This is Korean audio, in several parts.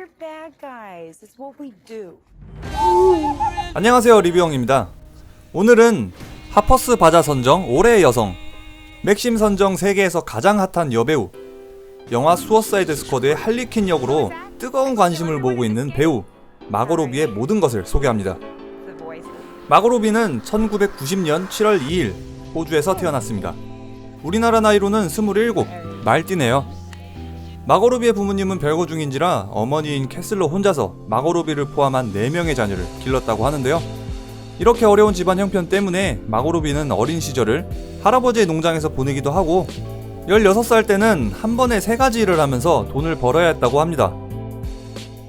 for bad guys. It's what we do. 안녕하세요 리뷰형입니다 오늘은 하퍼스 바자 선정 올해의 여성 맥심 선정 세계에서 가장 핫한 여배우 영화 수어사이드 스쿼드의 할리퀸 역으로 뜨거운 관심을 모으고 있는 배우 마고로비의 모든 것을 소개합니다. 마고로비는 1990년 7월 2일 호주에서 태어났습니다 우리나라 나이로는 27 말띠네요 마고로비의 부모님은 별거 중인지라 어머니인 캐슬러 혼자서 마고로비를 포함한 4명의 자녀를 길렀다고 하는데요. 이렇게 어려운 집안 형편 때문에 마고로비는 어린 시절을 할아버지의 농장에서 보내기도 하고 16살 때는 한 번에 세 가지 일을 하면서 돈을 벌어야 했다고 합니다.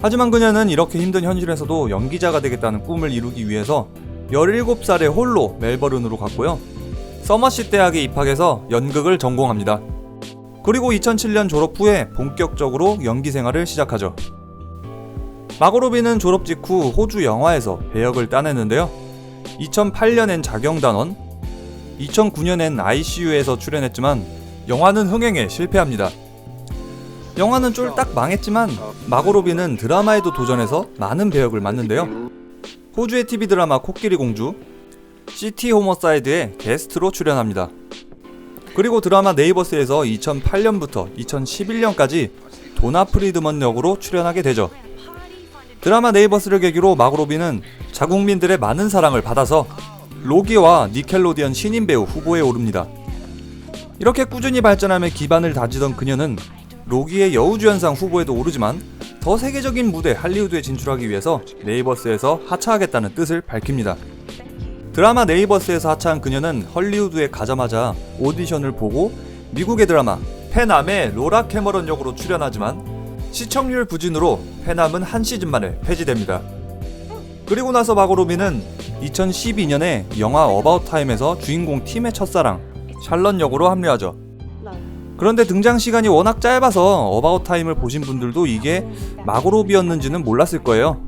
하지만 그녀는 이렇게 힘든 현실에서도 연기자가 되겠다는 꿈을 이루기 위해서 17살에 홀로 멜버른으로 갔고요. 서머시 대학에 입학해서 연극을 전공합니다. 그리고 2007년 졸업 후에 본격적으로 연기 생활을 시작하죠. 마고로비는 졸업 직후 호주 영화에서 배역을 따냈는데요. 2008년엔 자경단원, 2009년엔 ICU에서 출연했지만 영화는 흥행에 실패합니다. 영화는 쫄딱 망했지만 마고로비는 드라마에도 도전해서 많은 배역을 맡는데요. 호주의 TV 드라마 코끼리 공주, 시티 호머사이드에 게스트로 출연합니다. 그리고 드라마 네이버스에서 2008년부터 2011년까지 도나 프리드먼 역으로 출연하게 되죠. 드라마 네이버스를 계기로 마고로비는 자국민들의 많은 사랑을 받아서 로기와 니켈로디언 신인 배우 후보에 오릅니다. 이렇게 꾸준히 발전하며 기반을 다지던 그녀는 로기의 여우주연상 후보에도 오르지만 더 세계적인 무대 할리우드에 진출하기 위해서 네이버스에서 하차하겠다는 뜻을 밝힙니다. 드라마 네이버스에서 하차한 그녀는 헐리우드에 가자마자 오디션을 보고 미국의 드라마 페남의 로라 캐머런 역으로 출연하지만 시청률 부진으로 페남은 한 시즌 만에 폐지됩니다. 그리고 나서 마고로비는 2012년에 영화 어바웃 타임에서 주인공 팀의 첫사랑 샬런 역으로 합류하죠. 그런데 등장 시간이 워낙 짧아서 어바웃 타임을 보신 분들도 이게 마고로비였는지는 몰랐을 거예요.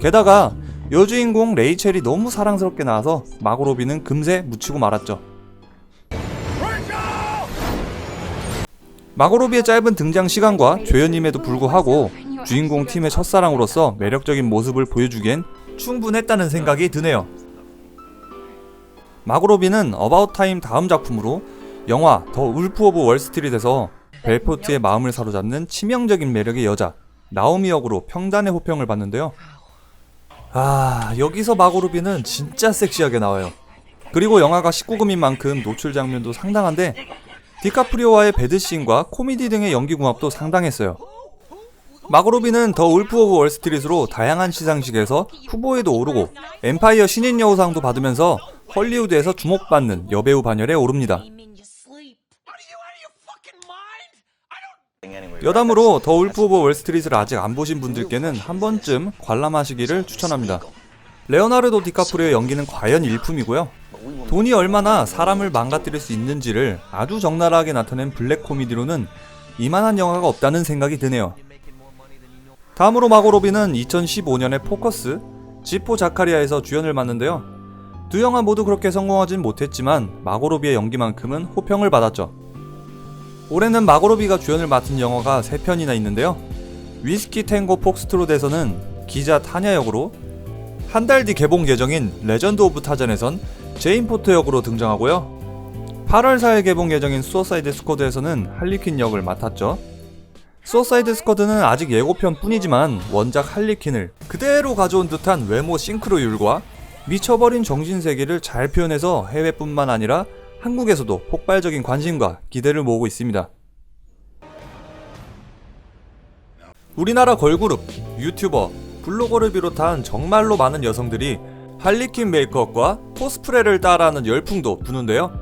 게다가 여주인공 레이첼이 너무 사랑스럽게 나와서 마고로비는 금세 묻히고 말았죠. 마고로비의 짧은 등장 시간과 조연임에도 불구하고 주인공 팀의 첫사랑으로서 매력적인 모습을 보여주기엔 충분했다는 생각이 드네요. 마고로비는 어바웃 타임 다음 작품으로 영화 더 울프 오브 월스트리트에서 벨포트의 마음을 사로잡는 치명적인 매력의 여자 나오미 역으로 평단의 호평을 받는데요. 아 여기서 마고로비는 진짜 섹시하게 나와요. 그리고 영화가 19금인 만큼 노출 장면도 상당한데 디카프리오와의 배드씬과 코미디 등의 연기 궁합도 상당했어요. 마고로비는 더 울프 오브 월스트리트로 다양한 시상식에서 후보에도 오르고 엠파이어 신인 여우상도 받으면서 헐리우드에서 주목받는 여배우 반열에 오릅니다. 여담으로 더 울프 오브 월스트리트를 아직 안 보신 분들께는 한 번쯤 관람하시기를 추천합니다. 레오나르도 디카프리오의 연기는 과연 일품이고요. 돈이 얼마나 사람을 망가뜨릴 수 있는지를 아주 적나라하게 나타낸 블랙 코미디로는 이만한 영화가 없다는 생각이 드네요. 다음으로 마고로비는 2015년에 포커스, 지포 자카리아에서 주연을 맡는데요. 두 영화 모두 그렇게 성공하진 못했지만 마고로비의 연기만큼은 호평을 받았죠. 올해는 마고로비가 주연을 맡은 영화가 3편이나 있는데요. 위스키 탱고 폭스트롯에서는 기자 타냐 역으로 한 달 뒤 개봉 예정인 레전드 오브 타잔에선 제인 포터 역으로 등장하고요. 8월 4일 개봉 예정인 수어사이드 스쿼드에서는 할리퀸 역을 맡았죠. 수어사이드 스쿼드는 아직 예고편 뿐이지만 원작 할리퀸을 그대로 가져온 듯한 외모 싱크로율과 미쳐버린 정신세계를 잘 표현해서 해외뿐만 아니라 한국에서도 폭발적인 관심과 기대를 모으고 있습니다. 우리나라 걸그룹, 유튜버, 블로거를 비롯한 정말로 많은 여성들이 할리퀸 메이크업과 코스프레를 따라하는 열풍도 부는데요.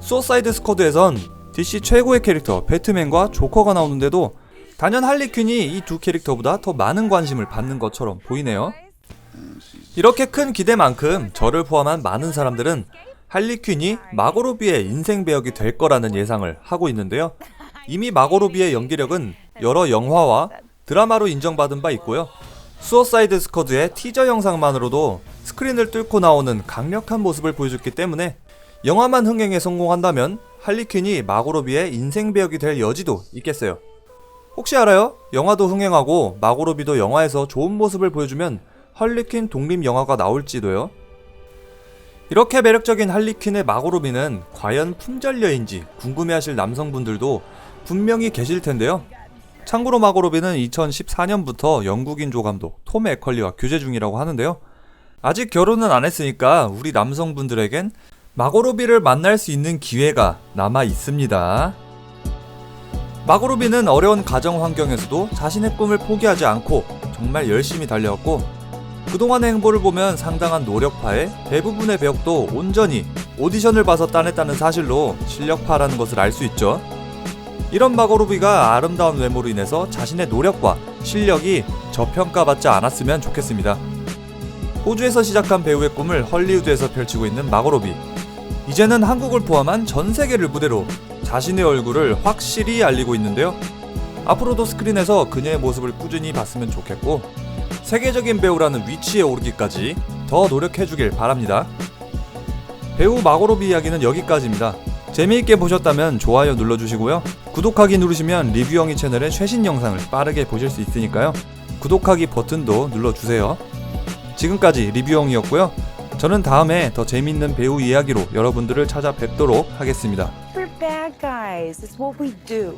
수어사이드 스쿼드에선 DC 최고의 캐릭터 배트맨과 조커가 나오는데도 단연 할리퀸이 이 두 캐릭터보다 더 많은 관심을 받는 것처럼 보이네요. 이렇게 큰 기대만큼 저를 포함한 많은 사람들은 할리퀸이 마고로비의 인생 배역이 될 거라는 예상을 하고 있는데요. 이미 마고로비의 연기력은 여러 영화와 드라마로 인정받은 바 있고요. 수어사이드 스쿼드의 티저 영상만으로도 스크린을 뚫고 나오는 강력한 모습을 보여줬기 때문에 영화만 흥행에 성공한다면 할리퀸이 마고로비의 인생 배역이 될 여지도 있겠어요. 혹시 알아요? 영화도 흥행하고 마고로비도 영화에서 좋은 모습을 보여주면 할리퀸 독립 영화가 나올지도요. 이렇게 매력적인 할리퀸의 마고로비는 과연 품절녀인지 궁금해하실 남성분들도 분명히 계실 텐데요. 참고로 마고로비는 2014년부터 영국인 조감독 톰 에컬리와 교제 중이라고 하는데요. 아직 결혼은 안 했으니까 우리 남성분들에겐 마고로비를 만날 수 있는 기회가 남아 있습니다. 마고로비는 어려운 가정 환경에서도 자신의 꿈을 포기하지 않고 정말 열심히 달려왔고 그동안의 행보를 보면 상당한 노력파에 대부분의 배역도 온전히 오디션을 봐서 따냈다는 사실로 실력파라는 것을 알 수 있죠. 이런 마고로비가 아름다운 외모로 인해서 자신의 노력과 실력이 저평가받지 않았으면 좋겠습니다. 호주에서 시작한 배우의 꿈을 헐리우드에서 펼치고 있는 마고로비. 이제는 한국을 포함한 전 세계를 무대로 자신의 얼굴을 확실히 알리고 있는데요. 앞으로도 스크린에서 그녀의 모습을 꾸준히 봤으면 좋겠고 세계적인 배우라는 위치에 오르기까지 더 노력해주길 바랍니다. 배우 마고로비 이야기는 여기까지입니다. 재미있게 보셨다면 좋아요 눌러주시고요. 구독하기 누르시면 리뷰영이 채널의 최신 영상을 빠르게 보실 수 있으니까요. 구독하기 버튼도 눌러주세요. 지금까지 리뷰영이었고요. 저는 다음에 더 재밌는 배우 이야기로 여러분들을 찾아뵙도록 하겠습니다. We're bad guys. It's what we do.